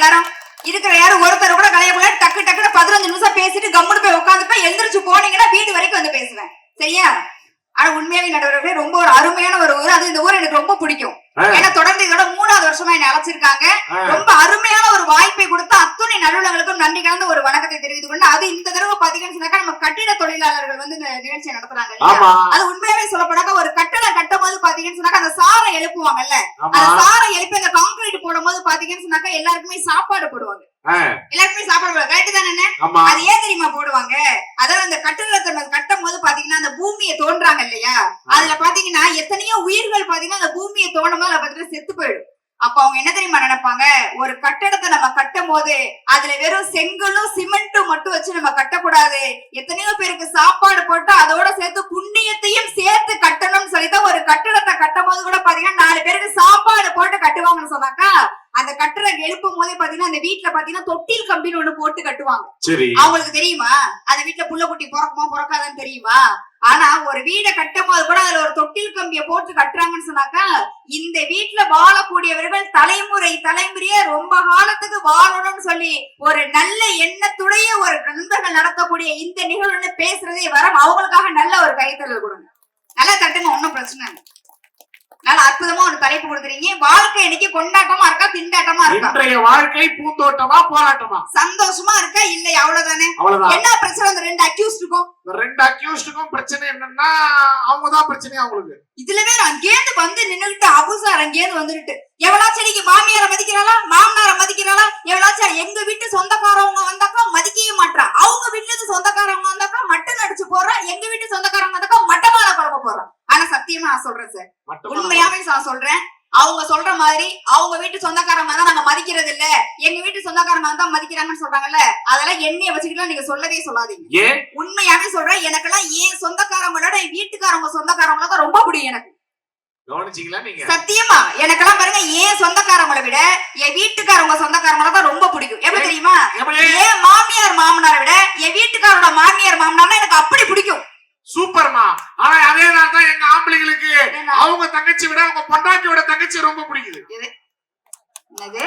எல்லாரும் இருக்கிற யாரும் ஒருத்தர் கூட கலையக்குள்ள டக்கு டக்குன்னு பதினஞ்சு நிமிஷம் பேசிட்டு கம்முன்னு போய் உட்காந்துப்ப எந்திரிச்சு போனீங்கன்னா வீடு வரைக்கும் வந்து பேசுவேன். சரியா? ஆனா உண்மையாவே நடுவர்களே ரொம்ப ஒரு அருமையான ஒரு ஊர். அது இந்த ஊர் எனக்கு ரொம்ப பிடிக்கும். ஏன்னா தொடர்ந்து இதோட மூணாவது வருஷமா என்னை அழைச்சிருக்காங்க. ரொம்ப அருமையான ஒரு வாய்ப்பை கொடுத்து அத்துணை நடுவர்களுக்கும் நன்றி கலந்த ஒரு வணக்கத்தை தெரிவித்துக் கொண்டு அது இந்த தடவை பாத்தீங்கன்னு சொன்னாக்கா நம்ம கட்டிட தொழிலாளர்கள் வந்து இந்த நிகழ்ச்சியை நடத்துறாங்க அது உண்மையாவே சொல்லப்படாக்க ஒரு கட்டடம் கட்டும் போது பாத்தீங்கன்னு சொன்னாக்கா அந்த சாரை எழுப்புவாங்கல்ல? அந்த சாரை எழுப்பி அந்த கான்கிரீட் போடும் போது பாத்தீங்கன்னு சொன்னாக்கா எல்லாருக்குமே சாப்பாடு போடுவாங்க. எல்லாருக்குமே சாப்பாடு கரெக்ட் தானே அது ஏன் தெரியுமா போடுவாங்க? அதாவது அந்த கட்டடத்தை நம்ம கட்டும் போது பாத்தீங்கன்னா அந்த பூமியை தோன்றாங்க இல்லையா? அதுல பாத்தீங்கன்னா எத்தனையோ உயிர்கள் பாத்தீங்கன்னா அந்த பூமியை தோண்டும் போது பாத்தீங்கன்னா செத்து போயிடும். அப்ப அவங்க என்ன தெரியுமா நினைப்பாங்க? ஒரு கட்டடத்தை நம்ம கட்டும் போது அதுல வெறும் செங்கலும் சிமெண்ட்டும் மட்டும் வச்சு நம்ம கட்டக்கூடாது. எத்தனையோ பேருக்கு சாப்பாடு போட்டு அதோட சேர்த்து புண்ணியத்தையும் சேர்த்து கட்டணும்னு சொல்லிதான் ஒரு கட்டடத்தை கட்டும் போது கூட பாத்தீங்கன்னா நாலு பேருக்கு சாப்பாடு போட்டு கட்டுவாங்கன்னு சொன்னாக்கா அந்த கட்டடம் எழுப்பும் போதே பாத்தீங்கன்னா அந்த வீட்டுல பாத்தீங்கன்னா தொட்டில் கம்பின்னு ஒண்ணு போட்டு கட்டுவாங்க. அவங்களுக்கு தெரியுமா? அந்த வீட்டுல புள்ள குட்டி பிறக்குமா பிறக்காதான்னு தெரியுமா? ஆனா ஒரு வீடை கட்டும் போது கூட அதுல ஒரு தொட்டில் கம்பிய போட்டு கட்டுறாங்கன்னு சொன்னாக்கா இந்த வீட்டுல வாழக்கூடியவர்கள் தலைமுறை தலைமுறையே ரொம்ப காலத்துக்கு வாழணும்னு சொல்லி ஒரு நல்ல எண்ணத்துடைய ஒரு நண்பர்கள் நடத்தக்கூடிய இந்த நிகழ்வுன்னு பேசுறதே வரம். அவங்களுக்காக நல்ல ஒரு கைத்தறல் கொடுங்க. நல்லா தட்டுங்க ஒண்ணும் பிரச்சனை இல்லை. நல்ல அற்புதமா ஒரு தலைப்பு கொடுக்குறீங்க. வாழ்க்கை இன்னைக்கு கொண்டாட்டமா இருக்கா திண்டாட்டமா இருக்கா? இன்றைய வாழ்க்கை பூந்தோட்டமா போராட்டமா? சந்தோஷமா இருக்கா இல்லை அவ்வளவுதானே? அவ்வளவுதான். என்ன பிரச்சனை? அந்த ரெண்டு அக்யூஸ்ட் இருக்கும் இந்த ரெண்டு அக்யூஸ்டுக்கும் பிரச்சனை என்னன்னா அவங்கதான் பிரச்சனை அவங்களுக்கு? இதுலவே நான் அங்கேருந்து வந்து நின்னுகிட்டு அபுசார் அங்கேருந்து வந்துட்டு எவளாச்சும் இன்னைக்கு மாமியார மதிக்கிறாளா மாமனார மதிக்கிறாளா எவளாச்சும் எங்க வீட்டு சொந்தக்காரவங்க வந்தாக்கா மதிக்கவே மாட்றா அவங்க வீட்டுல இருந்து சொந்தக்காரவங்க வந்தாக்கா மட்டன் அடிச்சு போறா எங்க வீட்டு சொந்தக்காரவங்க வந்தாக்கா மட்டமான குழம்பு போறா ஆனா சத்தியமா நான் சொல்றேன் சார் மட்டும் உண்மையாவே நான் சொல்றேன் அவங்க சொல்ற மாதிரி அவங்க வீட்டு சொந்தக்காரங்க தான் நாங்க மதிக்கிறது இல்ல எங்க வீட்டு சொந்தக்காரங்க தான் மதிக்கிறாங்கன்னு சொல்றாங்கல்ல அதெல்லாம் என்னைய வச்சுக்கிட்டு நீங்க சொல்லவே சொல்லாதீங்க. உண்மையாவே சொல்றேன் எனக்கெல்லாம் ஏன் சொந்தக்காரங்களோட என் வீட்டுக்காரவங்க சொந்தக்காரவங்கள தான் ரொம்ப பிடிக்கும் எனக்கு. சத்தியமா எனக்கெல்லாம் பாருங்க ஏன் சொந்தக்காரங்களை விட என் வீட்டுக்காரவங்க சொந்தக்காரங்கள தான் ரொம்ப பிடிக்கும். எப்படி தெரியுமா? ஏன் மாமியார் மாமனாரை விட என் வீட்டுக்காரோட மாமியார் மாமனார்னா எனக்கு அப்படி பிடிக்கும். சூப்பர்மா. ஆனா அதே தான் தான் எங்க ஆம்பளைங்களுக்கு அவங்க தங்கச்சி விட அவங்க பொண்டாட்டியோட தங்கச்சி ரொம்ப பிடிக்குது. என்னது?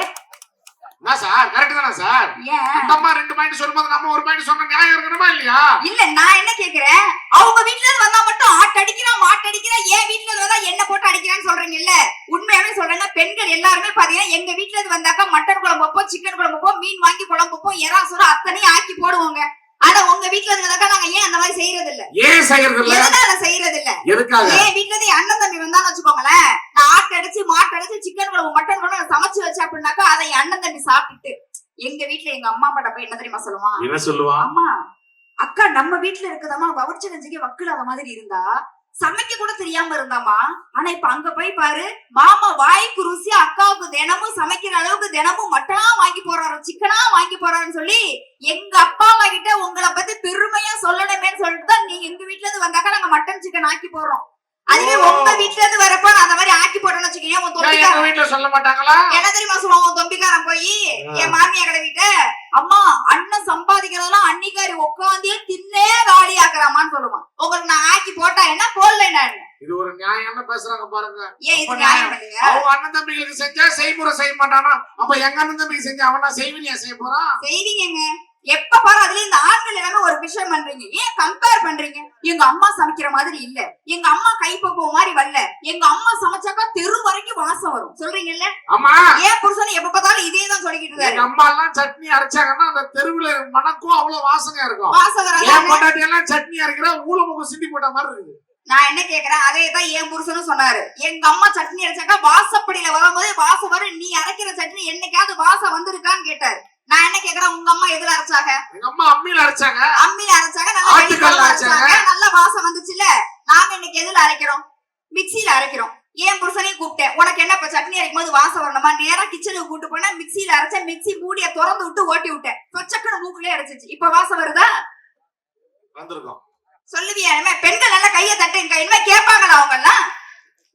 என்ன சார்? கரெக்ட் தானே சார்? ஏன்? அம்மா ரெண்டு பாயிண்ட் சொல்லும்போது நம்ம ஒரு பாயிண்ட் சொன்ன நியாயம் இருக்கணுமா இல்லையா? இல்ல நான் என்ன கேக்குறேன்? அவங்க வீட்ல இருந்து வந்தா மட்டும் ஆட்டு அடிக்கிறான் அடிக்கிறான் என் வீட்ல இருந்து வந்தா என்ன போட்டு அடிக்கிறான்னு சொல்றீங்கல்ல? உண்மையாவே சொல்றேங்க பெண்கள் எல்லாருமே பாத்தீங்கன்னா எங்க வீட்ல இருந்து வந்தாக்கா மட்டன் குழம்பு வைப்போம் சிக்கன் குழம்பு வைப்போம் மீன் வாங்கி குழம்பு வைப்போம் எறா சோறு அத்தனையும் ஆக்கி போடுவோங்க. ஆனா உங்க வீட்ல இருந்து வந்தாக்கா நாங்க ஏன் அந்த மாதிரி செய்யறது இல்ல ஏன் செய்யறது இல்ல எதனால செய்யறது இல்ல எதுக்காக? ஏன் வீட்ல இருந்து அண்ணன் தம்பி வந்தான்னு வச்சுக்கோங்களேன் நான் ஆட்டு அடிச்சு மாட்டு அடிச்சு சிக்கன் குழம்பு மட்டன் குழம்பு சமைச்சு வச்சேன் அப்படின்னாக்கா அதை அண்ணன் தம்பி சாப்பிட்டுட்டு எங்க வீட்ல எங்க அம்மா அப்பாட்ட போய் என்ன தெரியுமா சொல்லுவான்? என்ன சொல்லுவா? அம்மா அக்கா நம்ம வீட்ல இருக்குதாம்மா வவுச்ச கஞ்சிக்கு வக்கில்லாத மாதிரி இருந்தா சமைக்க கூட தெரியாம இருந்தாமா ஆனா இப்ப அங்க போய் பாரு மாமா வாய்க்கு ருசி அக்காவுக்கு தினமும் சமைக்கிற அளவுக்கு தினமும் மட்டனா வாங்கி போறாரு சிக்கனா வாங்கி போறாருன்னு சொல்லி எங்க அப்பா அம்மா கிட்ட உங்களை பத்தி பெருமையா சொல்லணுமேன்னு சொல்லிட்டு தான் நீங்க எங்க வீட்ல இருந்து வந்தாக்கா நாங்க மட்டன் சிக்கன் ஆக்கி போடுறோம். அதுவே. உங்க வீட்ல இருந்து வரப்ப அந்த மாதிரி ஆக்கி போட்டேன்னு வச்சுக்கீங்க உன் தொம்பிக்காரன். வீட்டுல சொல்ல மாட்டாங்களா? என்ன தெரியுமா சொல்லுவான் உன் தொம்பிக்காரன் போய் என் மாமியா கடை வீட்ட அம்மா அண்ணன் சம்பாதிக்கிறதெல்லாம் அன்னிக்காரி உட்காந்தே தின்னே காலி ஆக்குறாமான்னு சொல்லுவான் உங்களுக்கு நான் ஆக்கி போட்டா என்ன போடல என்ன இது ஒரு நியாயம் பேசுறாங்க பாருங்க. அவங்க அண்ணன் தம்பிகளுக்கு செஞ்சா செய்முறை செய்ய மாட்டானா? அப்ப எங்க அண்ணன் தம்பிக்கு செஞ்சா அவனா செய்வினியா செய்ய போறான்? செய்வீங்க எப்ப பாரு அதுல இந்த ஆண்கள் எல்லாமே ஒரு விஷயம் பண்றீங்க. ஏன் கம்பேர் பண்றீங்க? எங்க அம்மா சமைக்கிற மாதிரி இல்ல. எங்க அம்மா கைப்பக்குவம் மாதிரி வரல. எங்க அம்மா சமைச்சாக்கா தெரு வரைக்கும் வாசம் வரும். சொல்றீங்கல்ல? ஆமா ஏன் புருஷன் எப்ப பார்த்தாலும் இதே தான் சொல்லிக்கிட்டு இருக்காரு. அம்மா எல்லாம் சட்னி அரைச்சாங்கன்னா அந்த தெருவுல மணக்கும் அவ்வளவு வாசனையா இருக்கும். வாசம் வராது. எல்லாம் சட்னி அரைக்கிற ஊழமுகம் சிந்தி போட்ட மாதிரி இருக்குது. நான் என்ன கேக்குறேன்? அதே தான் என் புருஷனும் சொன்னாரு. எங்க அம்மா சட்னி அரைச்சாக்கா வாசப்படியில வரும்போது வாசம் வரும். நீ அரைக்கிற சட்னி என்னைக்காவது வாசம் வந்திருக்கான்னு கேட்டாரு. நான் என்ன கேக்குறேன்? உங்க அம்மா எதுல அரைச்சாங்க? எங்க அம்மா அம்மியில அரைச்சாங்க. அம்மியில அரைச்சாங்க. நல்லா ஆட்டுக்கல்ல கையில அரைச்சாங்க. நல்ல வாசம் வந்துச்சுல நாங்க இன்னைக்கு எதுல அரைக்கிறோம்? மிக்ஸில அரைக்கிறோம். ஏன் புருஷனையும் கூப்பிட்டேன். உனக்கு என்ன இப்ப சட்னி அரைக்கும் போது வாசம் வரணுமா? நேரா கிச்சனுக்கு கூட்டு போனா மிக்ஸில அரைச்ச மிக்ஸி மூடிய திறந்து விட்டு ஓட்டி விட்டேன். சொச்சக்கன மூக்குலயே அரைச்சிச்சு இப்ப வாசம் வருதா? வந்திருக்கோம். சொல்லுவியா இனிமே? பெண்கள் நல்லா கைய தட்டுங்க இனிமே கேட்பாங்களா அவங்க எல்லாம்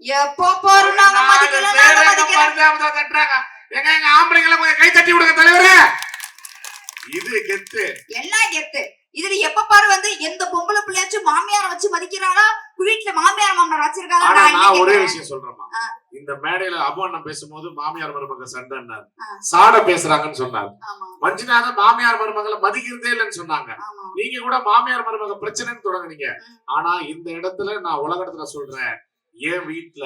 எப்போ போறோம்? நாங்க நாலு மதிக்கல பேர் நாங்க எங்க மதிக்கல. பரிதாபத்தை தட்டுறாங்க எங்க எங்க ஆம்பளைங்களை கொஞ்சம் கை தட்டி விடுங்க தலைவரே. இது கெத்து. எல்லாம் கெத்து. இதுல எப்ப பாரு வந்து எந்த பொம்பளை பிள்ளையாச்சும் மாமியார வச்சு மதிக்கிறாளா? வீட்டுல மாமியார் மாமனார் வச்சிருக்காளா ஆனா நான் ஒரே? விஷயம் சொல்றேம்மா. ஆ. இந்த மேடையில அபவண்ணம் பேசும்போது மாமியார் மருமக சண்டைன்னார். சாட பேசுறாங்கன்னு சொன்னார். ஆமா. மஞ்சுநாதன் மாமியார் மருமகளை மதிக்கிறதே இல்லைன்னு சொன்னாங்க. நீங்க கூட மாமியார் மருமக பிரச்சனைன்னு தொடங்குனீங்க. ஆனா இந்த இடத்துல நான் உலகத்துல சொல்றேன். என் வீட்டுல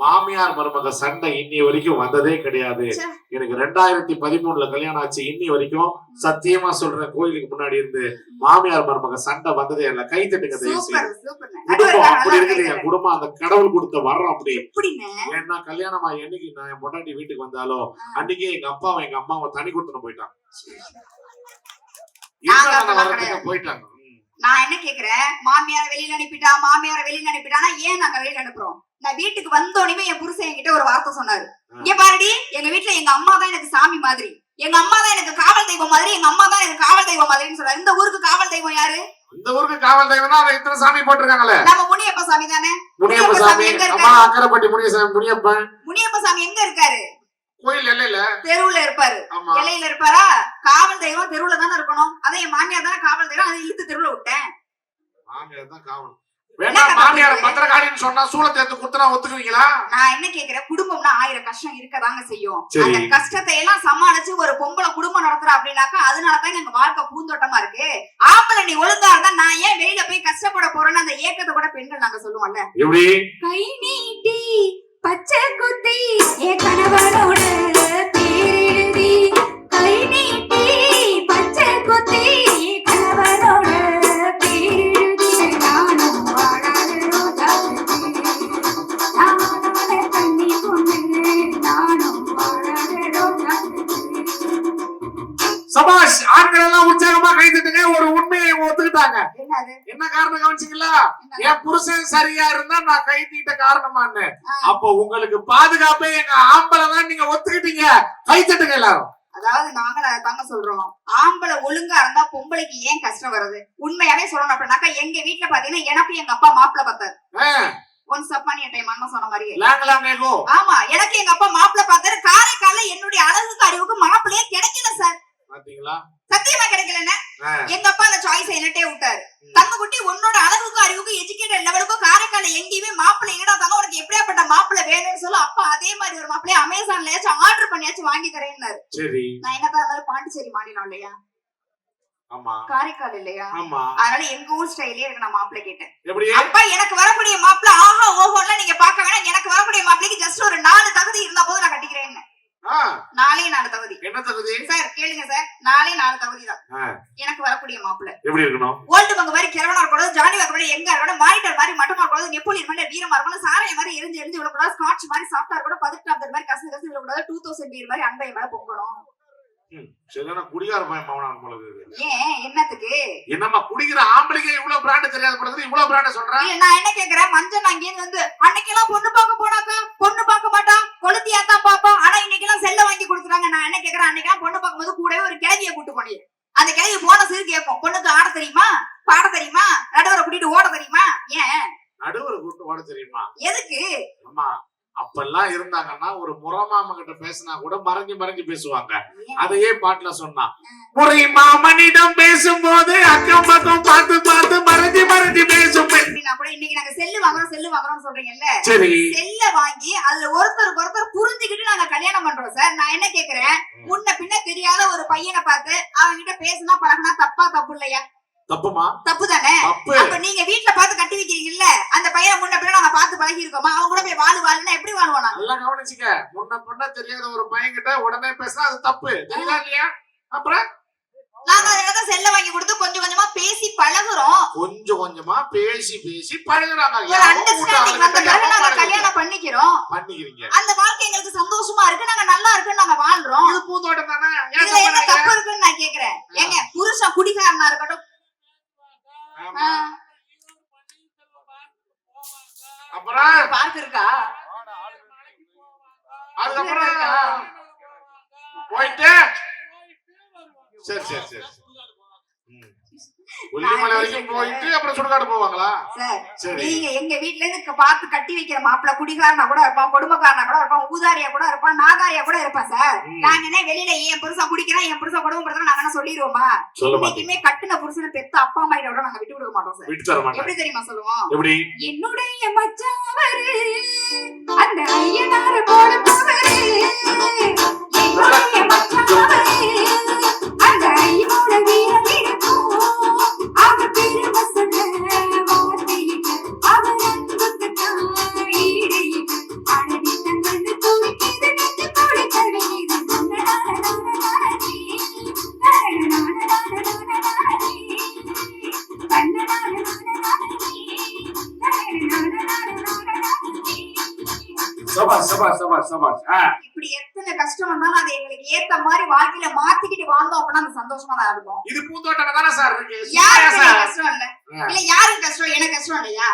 மாமியார் மருமக சண்டை இன்னி வரைக்கும் வந்ததே கிடையாது. எனக்கு ரெண்டாயிரத்தி பதிமூணுல கல்யாணம் ஆச்சு இன்னி வரைக்கும் சத்தியமா சொல்றேன் கோயிலுக்கு முன்னாடி இருந்து மாமியார் மருமக சண்டை வந்ததே இல்ல. கை தட்டுங்க குடும்பம் அப்படி இருக்குது என் குடும்பம் அந்த கடவுள் கொடுத்த வர்றோம் அப்படி. ஏன்னா கல்யாணமா என்னைக்கு நான் என் பொண்டாட்டி வீட்டுக்கு வந்தாலோ அன்னைக்கே எங்க அப்பாவும் எங்க அம்மாவும் தனி கொடுத்துட்டு போயிட்டாங்க. போயிட்டாங்க. நான் என்ன கேக்குறேன்? மாமியார் வெளியில அனுப்பிட்டா மாமியார வெளியில அனுப்பிட்டானா ஏன் நாங்க வெளியில அனுப்புறோம்? நான் வீட்டுக்கு வந்தோடனே என் புருஷன் என்கிட்ட ஒரு வார்த்தை சொன்னாரு. இங்க பாருடி எங்க வீட்டுல எங்க அம்மா தான் எனக்கு சாமி மாதிரி. எங்க அம்மா தான் எனக்கு காவல் தெய்வம் மாதிரி எங்க அம்மா தான் எனக்கு காவல் தெய்வம் மாதிரின்னு சொல்றாரு இந்த ஊருக்கு காவல் தெய்வம் யாரு? இந்த ஊருக்கு காவல் தெய்வம்னா அதை இத்தனை சாமி போட்டிருக்காங்களே? நம்ம முனியப்ப சாமி தானே? முனியப்ப முனியப்ப சாமி. எங்க இருக்காரு? அக்கரைப்பட்டி முனியசாமி முனியப்பன். முனியப்ப சாமி எங்க இருக்காரு? கோயில் எல்லையில. தெருவுல இருப்பாரு. எல்லையில இருப்பாரா? காவல் தெய்வம் தெருவுல தானே இருக்கணும். அதான் என் மாமியார் தானே காவல் தெய்வம். அதை இழுத்து தெருவுல விட்டேன். மாமியார் தான் காவல். வேணா என்ன மாமியார் கதை? பத்திரகாளின்னு சொன்னா சூளத்தை எடுத்து குத்துனா ஒத்துக்குவீங்களா? நான் என்ன கேக்குறேன்? குடும்பம்னா ஆயிரம் கஷ்டம் இருக்கதாங்க செய்யும். அந்த கஷ்டத்தை எல்லாம் சமாளிச்சு ஒரு பொம்பளை குடும்பம் நடத்துறா அப்படின்னாக்கா அதனாலதான் எங்க வாழ்க்கை பூந்தோட்டமா இருக்கு. ஆம்பளை நீ ஒழுங்கா இருந்தா நான் ஏன் வெளியில போய் கஷ்டப்பட போறேன்னு அந்த ஏக்கத்தை கூட பெண்கள் நாங்க சொல்லுவோம்ல. எப்படி? கை நீட்டி பச்சை குத்தி என் கணவனோட பேரெழுதி கை நீட்டி பச்சை குத்தி சபாஷ் ஆண்கள் எல்லாம் உற்சாகமா கைதுட்டுங்க ஒரு உண்மையை ஒத்துக்கிட்டாங்க. என்ன காரணம் கவனிச்சீங்களா? என் புருஷன் சரியா இருந்தா நான் கை தீட்ட காரணமான்னு. அப்போ உங்களுக்கு பாதுகாப்பே எங்க ஆம்பளை தான் நீங்க ஒத்துக்கிட்டீங்க. கை தட்டுங்க எல்லாரும். அதாவது நாங்க தாங்க சொல்றோம். ஆம்பளை ஒழுங்கா இருந்தா பொம்பளைக்கு ஏன் கஷ்டம் வருது உண்மையாவே சொல்லணும் அப்படின்னாக்கா எங்க வீட்டுல பாத்தீங்கன்னா எனக்கு எங்க அப்பா மாப்பிள்ள பார்த்தாரு. ஒன்ஸ் அப்பான் என் டைம் சொன்ன மாதிரியே. ஆமா எனக்கு எங்க அப்பா மாப்பிள்ள பார்த்தாரு. காரைக்கால என்னுடைய அழகுக்கு அறிவுக்கு மாப்பிள்ளையே கிடைக்கல சார். பாத்தீங்களா? சத்தியமா கிடைக்கலன்னு. எங்க அப்பா அந்த சாய்ஸ் என்னட்டே விட்டாரு. ம். தங்க குட்டி உன்னோட அழகுக்கும் அறிவுக்கும் எஜுகேட்டட் லெவலுக்கும் காரைக்கால எங்கேயுமே மாப்பிள்ளை எங்கடா தாங்க உனக்கு எப்படியாப்பட்ட மாப்பிள்ளை வேணும்னு சொல்ல. அப்பா அதே மாதிரி ஒரு மாப்பிள்ளைய அமேசான்லயாச்சும் ஆர்டர் பண்ணியாச்சும் வாங்கி தரேன்னாரு. சரி. நான் என்னதான் இருந்தாலும் பாண்டிச்சேரி மாநிலம் இல்லையா காரைக்கால் இல்லையா? அதனால எங்க ஊர் ஸ்டைலே எனக்கு நான் மாப்பிள்ளை கேட்டேன். அப்பா எனக்கு வரக்கூடிய மாப்பிள்ளை ஆஹா ஓஹோலாம் நீங்க பார்க்க வேணாம் எனக்கு வரக்கூடிய மாப்பிள்ளைக்கு ஜஸ்ட் ஒரு நாலு தகுதி இருந்தா போதும் நான் கட்டிக்கிறேன்னு. நாலே நாலு தகுதி. என்ன தகுதி? சார் கேளுங்க சார். நாலே நாலு தகுதி தான். எனக்கு வரக்கூடிய மாப்பிள்ளை. எப்படி இருக்கணும்? ஓல்டு பங்கு மாதிரி கிழவனா இருக்கக்கூடாது ஜானி வாக்க மாதிரி எங்க இருக்கணும் மானிட்டர் மாதிரி மட்டமா இருக்கக்கூடாது நெப்போலியன் மாதிரி வீரமா இருக்கணும் சாரைய மாதிரி எரிஞ்சு எரிஞ்சு விடக்கூடாது ஸ்காட்ச் மாதிரி சாஃப்டா இருக்கணும் பதினெட்டாம் மாதிரி கசு கசு விடக்கூடாது டூ தௌசண்ட் பீர் மாதிரி அன்பை மேல பொங்கணும். சரியான குடிகார பையன் மவனான் போல என்னத்துக்கு? என்னம்மா குடிக்கிற ஆம்பளைக்கு இவ்வளவு பிராண்ட் தெரியாத படத்துல இவ்வளவு பிராண்ட் சொல்றேன் நான் என்ன கேக்குறேன்? மஞ்சள் நான் இங்கேருந்து வந்து அன்னைக்கெல்லாம் பொண்ணு பார்க்க போனாக்கா பொண்ணு பார்க்க மாட்டா கொளுத்தியா தான் பாப்பா ஆனா இன்னைக்கெல்லாம் செல்ல வாங்கி கொடுக்குறாங்க நான் என்ன கேக்குறேன்? அன்னைக்கெல்லாம் பொண்ணு பார்க்கும்போது கூடவே ஒரு கிழவிய கூட்டு போனீங்க அந்த கிழவி போன சிறு கேட்கும் பொண்ணுக்கு ஆட தெரியுமா? பாட தெரியுமா? நடுவரை கூட்டிட்டு ஓட தெரியுமா? ஏன்? நடுவர் கூட்டு ஓட தெரியுமா? எதுக்கு? ஆமா அப்பெல்லாம் இருந்தாங்கன்னா ஒரு முறமாம கிட்ட பேசினா கூட மறைஞ்சு மறைஞ்சு பேசுவாங்க? அதையே பாட்டுல சொன்னா முறை மாமனிடம் பேசும்போது அக்கம் பக்கம் பார்த்து பார்த்து மறைஞ்சு மறைஞ்சு பேசும் இன்னைக்கு நாங்க செல்லு வாங்குறோம் செல்லு வாங்குறோம்னு சொல்றீங்கல்ல? சரி. செல்ல வாங்கி அதுல ஒருத்தருக்கு ஒருத்தர் புரிஞ்சுக்கிட்டு நாங்க கல்யாணம் பண்றோம் சார். நான் என்ன கேக்குறேன்? முன்ன பின்ன தெரியாத ஒரு பையனை பார்த்து அவங்க கிட்ட பேசினா பழகினா தப்பா தப்பு இல்லையா? தப்புமா? தப்பு. தானே அப்ப நீங்க வீட்ல பார்த்து கட்டி வைக்கிறீங்கல்ல அந்த பையனை முன்ன பின்ன நாங்க பார்த்து பழகி இருக்கோமா அவங்க கூட போய் வாழு வாழுன்னா எப்படி நாங்க நல்லா கவனிச்சுக்க. முன்ன பொண்ண தெரியாத ஒரு பையன் கிட்ட உடனே பேசினா அது தப்பு. தெரியுதா இல்லையா? அப்புறம்? நாங்க அதனால செல்ல வாங்கி கொடுத்து கொஞ்சம் கொஞ்சமா பேசி பழகுறோம். கொஞ்சம் கொஞ்சமா பேசி பேசி பழகுறாங்க. ஒரு எவன் அண்டர்ஸ்டாண்டிங் வீட்டு வந்த பிறகு ஆளுகிட்ட நாங்க கல்யாணம் பண்ணிக்கிறோம். பண்ணிக்கிறீங்க. அந்த வாழ்க்கை எங்களுக்கு சந்தோஷமா இருக்கு. நாங்க நல்லா இருக்குன்னு நாங்க வாழ்றோம். இது பூந்தோட்டம் தானே? இதுல என்ன தப்பு இருக்குன்னு நான் கேக்குறேன். ஏங்க புருஷன் குடிகாரனா இருக்கட்டும். அப்புறம்? பார்க் இருக்கா அதுக்கப்புறம்? போயிட்டு? சரி சரி சரி. கொல்லிமலை வரைக்கும் போயிட்டு அப்புறம் சுடுகாடு போவாங்களா? சார் சரி. நீங்க எங்க வீட்ல இருந்து பார்த்து கட்டி வைக்கிற மாப்பிள்ள குடிகாரனா கூட இருப்பான் கொடுமைக்காரனா கூட இருப்பான் ஊதாரியா கூட இருப்பான் நாதாரியா கூட இருப்பான் சார். நாங்க என்ன வெளியில என் புருஷன் குடிக்கிறான் என் புருஷன் குடும்பப்படுத்தலாம் நாங்க என்ன சொல்லிடுவோமா? இன்னைக்குமே கட்டின புருஷனை பெத்த அப்பா அம்மா விட நாங்க விட்டு கொடுக்க மாட்டோம் சார். விட்டு தர மாட்டேன். எப்படி தெரியுமா சொல்லுவோம்? எப்படி? என்னுடைய மச்சாவரு அந்த ஐயனார போல போவரு என்னுடைய மச்சாவரு. இப்படி எத்தனை கஷ்டம் வந்தாலும் அதை எங்களுக்கு ஏத்த மாதிரி வாழ்க்கையில மாத்திக்கிட்டு வாழ்ந்தோம் அப்படின்னா அந்த சந்தோஷமா தான் இருக்கும். இது பூந்தோட்டம் தானே சார் இருக்கு? யாருக்கு? கஷ்டம் இல்ல. இல்ல யாருக்கு கஷ்டம்? எனக்கு கஷ்டம் இல்லையா?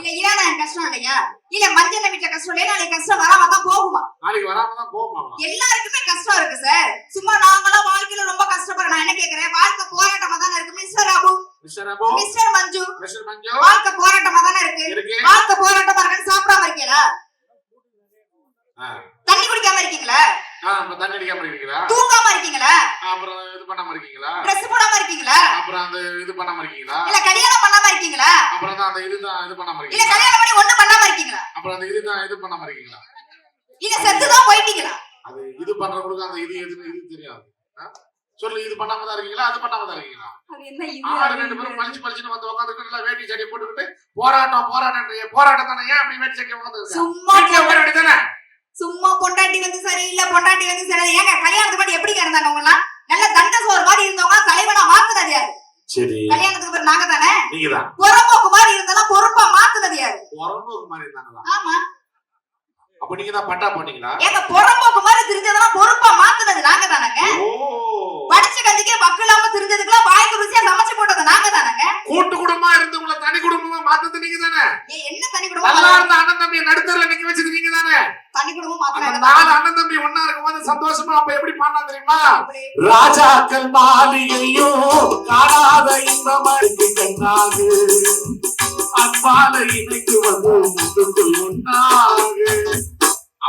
இல்ல இரான கஷ்டம் இல்லையா? இல்ல மஞ்சள் வீட்டுல கஷ்டம் இல்லையா? நாளைக்கு கஷ்டம் வராம தான் போகுமா? நாளைக்கு வராம தான் போகுமா எல்லாருக்குமே கஷ்டம் இருக்கு சார். சும்மா நாங்களாம் வாழ்க்கையில ரொம்ப கஷ்டப்படுறோம். நான் என்ன கேக்குறேன் வாழ்க்கை போராட்டமா தானே இருக்கு mister Abu mister Manju? Mister Manju? வாழ்க்கை போராட்டமா தானே இருக்கு? இருக்கு வாழ்க்கை போராட்டமா இருக்குன்னு சாப்பிடாம இருக்கீங்களா. தண்ணி குடிக்காம இருக்கீங்களா? ஆ, அப்ப தண்ணி அடிக்காம இருக்கீங்களா? தூங்காம இருக்கீங்களா? அப்புறம் இது பண்ணாம இருக்கீங்களா? ட்ரெஸ் போடாம இருக்கீங்களா? அப்புறம் அந்த இது பண்ணாம இருக்கீங்களா? இல்ல கல்யாணம் பண்ணாம இருக்கீங்களா? அப்புறம் தான் அந்த இதுதான் இது பண்ணாம இல்ல இருக்கீங்களா கல்யாணம் பண்ணி ஒண்ணு பண்ணாம இருக்கீங்களா? அப்புறம் அந்த இதுதான் இது பண்ணாம இருக்கீங்களா? இல்ல செத்துதான் போயிட்டீங்களா? அது இது பண்றவங்களுக்கு அந்த இது எதுன்னு இது தெரியாது. ஆ? சொல்லு இது பண்ணாம தான் இருக்கீங்களா? அது பண்ணாம தான் இருக்கீங்களா? அது என்ன ஆறு ரெண்டு பேரும் பளிச்சு பளிச்சுன்னு வந்து உட்காந்துட்டு நல்லா வேட்டி சட்டை போட்டுக்கிட்டு போராட்டம் போராட்டம் போராட்டம் தானே ஏன் அப்படி வேட்டி சட்டை உட்காந்து சும்மா வீட்டுல உட்கார வேண்டியதானே சும்மா பொண்டாட்டி வந்து சரியில்லை பொண்டாட்டி வந்து சரி ஏங்க கல்யாணத்துக்கு முன்னாடி எப்படிங்க இருந்தாங்க அவங்க எல்லாம் நல்ல தண்ட சோறு மாதிரி இருந்தவங்க தலைவனா மாத்துனது யாரு? சரி. கல்யாணத்துக்கு பிறகு நாங்க தானே? நீங்கதான். புறம்போக்கு மாதிரி இருந்தெல்லாம் பொறுப்பா மாத்துனது யாரு? பிறந்தது மாதிரி இருந்தாங்களா ஆமா. அப்ப நீங்க தான் பட்டா போட்டீங்களா? ஏங்க புறம்போக்கு மாதிரி தெரிஞ்சதெல்லாம் பொறுப்பா மாத்துனது நாங்க தானங்க? ஓ. படிச்ச கஞ்சிக்கே வக்கு இல்லாம தெரிஞ்சதுக்கெல்லாம் வாய்க்கு ருசியா சமைச்சு போட்டது நாங்க தானங்க? கூட்டு குடும்பமா இருந்து உங்களை தனி குடும்பமா மாத்தது நீங்க தானே? என்ன தனி நல்லா குடும்பம் இருந்த அண்ணன் தம்பியை நடுத்தரில் நிக்க வச்சது நீங்க தானே? தனி குடும்பம் மாத்தினாங்க நாலு அண்ணன் தம்பி ஒன்னா இருக்கும்போது சந்தோஷமா அப்ப எப்படி பண்ணா தெரியுமா. ராஜாக்கள் மாளிகையும் காணாத இன்பம் அடிக்கு கண்ணாகு அன்பால இணைக்கு வந்து ஒன்னாகு